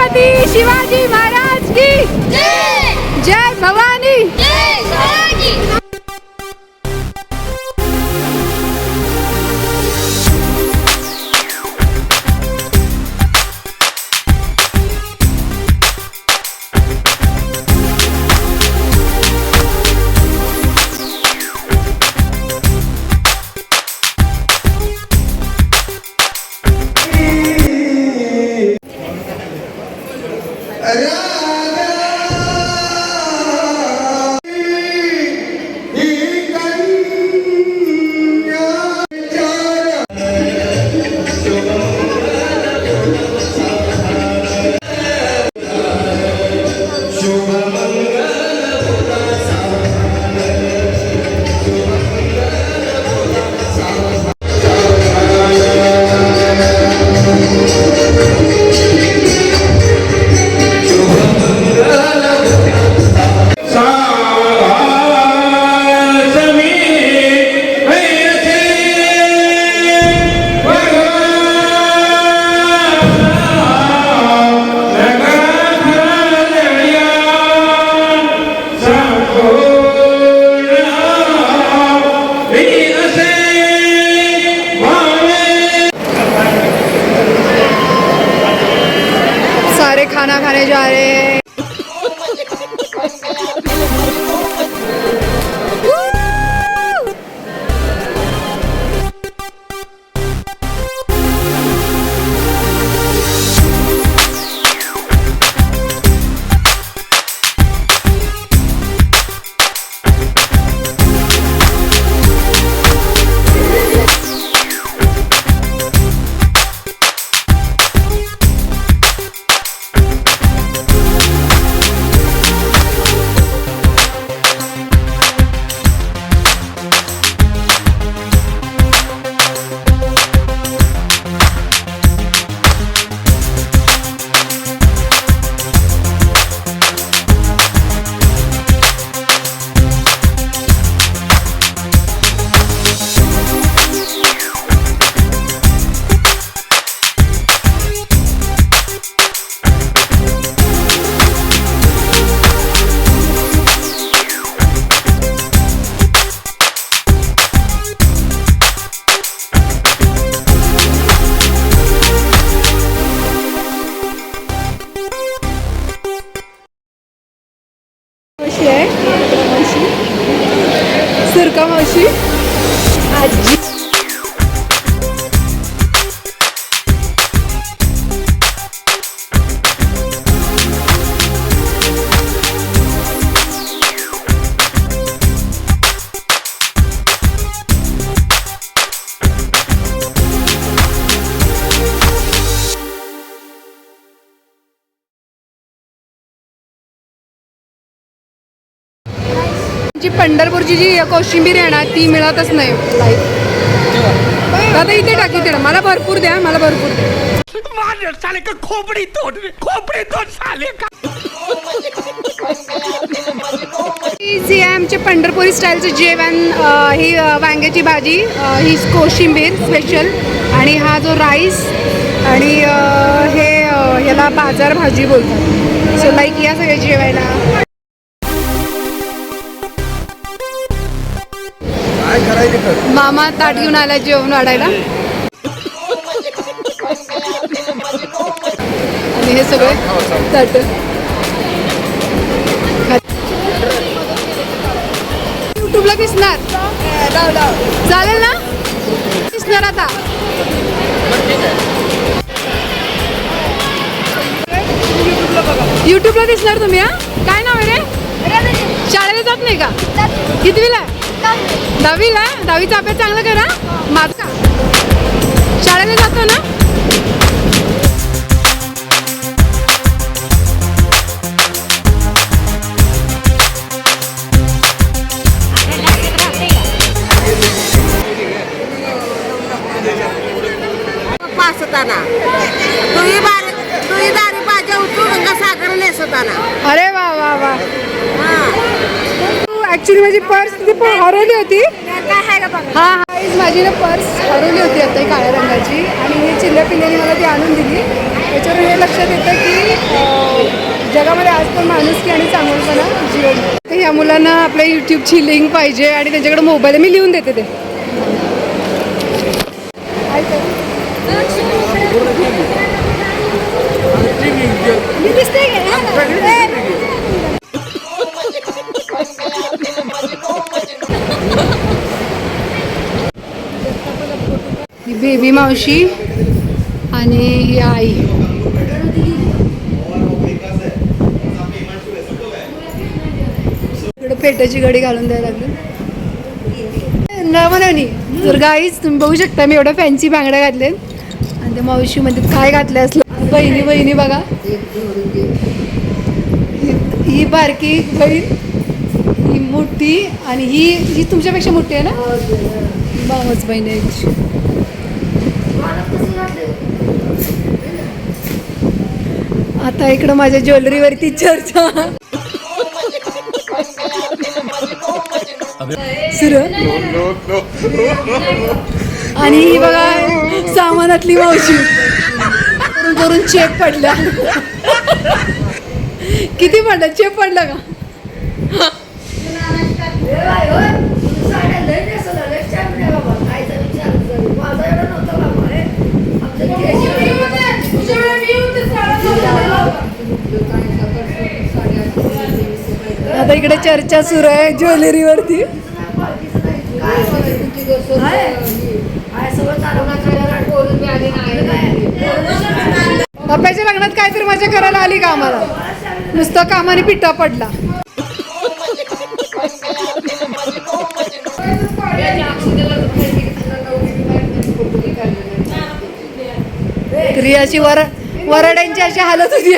छत्रपती शिवाजी जी पंढरपूरची जी कोशिंबीर आहे ना ती मिळतच नाही. दादा इथे टाकी ना मला भरपूर द्या मला भरपूर द्या. मार साले का खोपड़ी तोड़ खोपड़ी तोड़ साले का जी आहे आमचे पंढरपुरी स्टाईलचं जेवण ही वांग्याची भाजी ही कोशिंबीर स्पेशल आणि हा जो राईस आणि हे याला बाजार भाजी बोलतात. सो लाईक या सगळे जेवायला. मामा ताट घेऊन आला जेवण वाढायला. आणि हे सगळे ताट. युट्यूबला दिसणार. चालेल ना? दिसणार आता. युट्यूबला दिसणार तुम्ही हा? काय नाव आहे रे? शाळेला जात नाही का? कितवीला आहे? दहावीला दहावीचा अभ्यास चांगला करा. माझा शाळेला जातो ना? पासताना तुही दारी पाहिजे उचलून गंगा सागर नेसताना अरे वा वा वा हा ऍक्च्युली माझी पर्स तिथे प- हरवली होती. का हा. माझी ना पर्स हरवली होती आता काळ्या रंगाची. आणि ही चिल्ल्या पिल्ल्याने मला ती आणून दिली. त्याच्यावर हे लक्षात येतं की जगामध्ये आज पण माणुसकी आणि चांगलपणा जीवन. तर ह्या मुलांना आपल्या यूट्यूबची लिंक पाहिजे आणि त्यांच्याकडे मोबाईल. मी लिहून देते ते. मी दिसते बेबी मावशी आणि ही आई. इकडे फेट्याची गडी घालून द्यायला लागली. ना म्हणून दुर्गा गाईच तुम्ही बघू शकता मी एवढ्या फॅन्सी बांगड्या घातले आणि त्या मावशी म्हणजे काय घातले असलं? बहिणी बहिणी बघा. ही- ही बारकी बहीण ही मोठी आणि ही ही तुमच्यापेक्षा मोठी आहे ना? मामाच बहिणी आहे हिची. आता इकडं माझ्या ज्वेलरीवरती चर्चा. सुरू. आणि ही बघा सामानातली मावशी. करून करून चेक पडला किती पडला चेक पडला का आता इकडे चर्चा सुरू आहे ज्वेलरीवरती. पप्पाच्या लग्नात काहीतरी मजा करायला आली का आम्हाला? नुसतं कामाने पिठा पडला. रियाची वर वरड्यांची अशी हालत होती.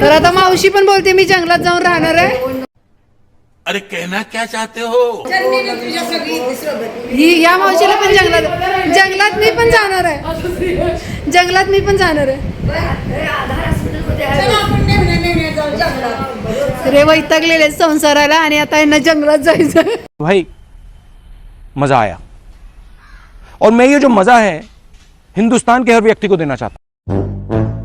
तर आता मावशी पण बोलते मी जंगलात जाऊन राहणार आहे. अरे कहना क्या चाहते हो? ही या मावशीला पण जंगलात जंगलात मी पण जाणार आहे. जंगलात मी पण जाणार आहे. रे वैतागलेले संसाराला आणि आता यांना जंगलात जायचं भाई मजा आया. और मैं ये जो मजा है हिंदुस्तान के हर व्यक्ति को देना चाहता हूं।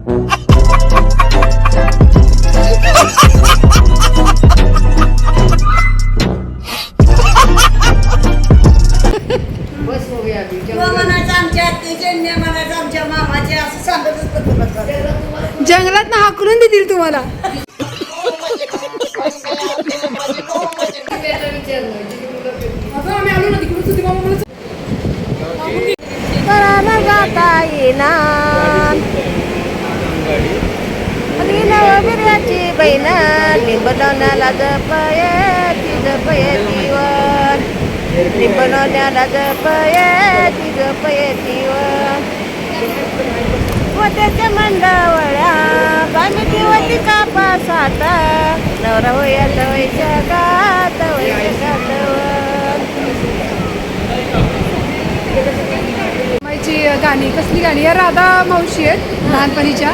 जाता येणार. आणि बहिण लिंब लावण्याला जपय ती जपय जीवन लिंबनवण्याला जपय ती जपय जीवन वत्याच्या मंडावळ्या बामिती वती कापा साता नवरा वयाचा वैशा गाणी कसली गाणी? या राधा मावशी आहेत लहानपणीच्या.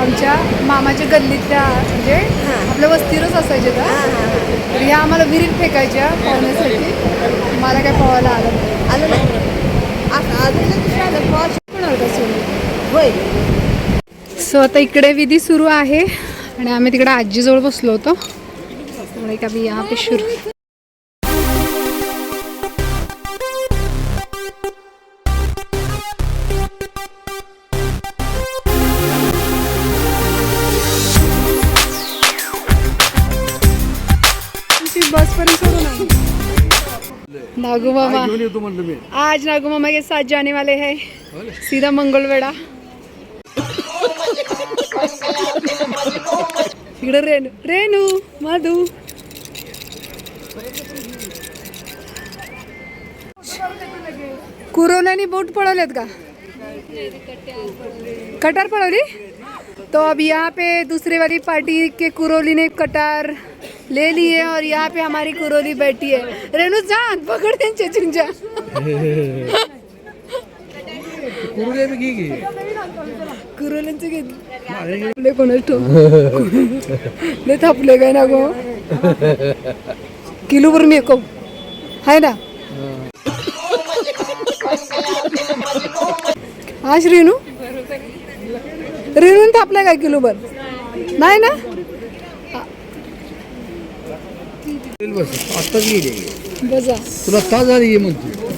आमच्या मामाच्या गल्लीतल्या म्हणजे आपल्या वस्तीवरच असायच्या त्या तर ह्या आम्हाला विहिरीत फेकायच्या पाहण्यासाठी. मला काय पोहायला आलं. आलं नाही. अजून पण सोडून. होय. सो आता इकडे विधी सुरू आहे. आणि आम्ही तिकडे आजीजवळ बसलो होतो. त्यामुळे का मी बस नागू मामा. आज नागू मामा के साथ जाने वाले हैं सीधा मंगलवेढा इकडे रेणू रेणू माधू. कुरोल्यानी बोट पळवलेत का? कटार पळवली? तो अब यहाँ पे दूसरे वाली पार्टी के कुरोली ने कटार ले ली है और यहाँ पे हमारी कुरोली बैठी है। रेणू जा पकड़ त्यांच्या चिंचा करू दे मी घे घे कुरोल्यांचं घेतलं कोणाच ठेव लय थापले काय ना गो? किलोभर मेकअप आहे ना? हा श्रीनू रेणून थापलाय काय किलो भर? नाही ना बस आत्ताच गेली. बजा. तुला का झाली म्हणते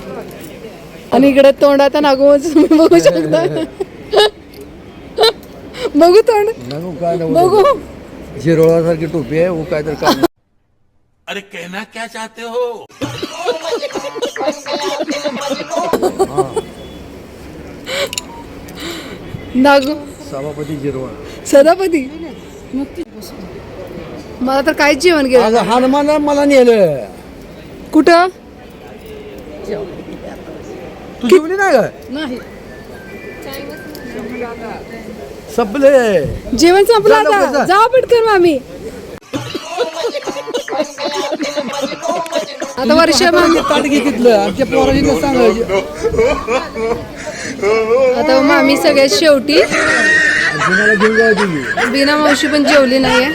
आणि इकडे तोंडात नागोच बघू शकता. बघू तोंड. बघू. शिरोळासारखी टोपी आहे वो काय तर काम. अरे कहना क्या चाहते हो? नागो. सभापती शिरोळ सदापती मला तर काहीच जेवण आज गेलं हनुमान मला नेलं. कुठं? तू जेवली नाही का नाही. सपले. जेवण संपलं जा लवकर आता जा. पटकन मामी. आता वर्ष मामी. ताट घे तिथलं. आमच्या सांगायचे. आता मामी सगळ्यात शेवटी. जुन्याला घेऊन जायची बीना मावशी पण जेवली नाहीये.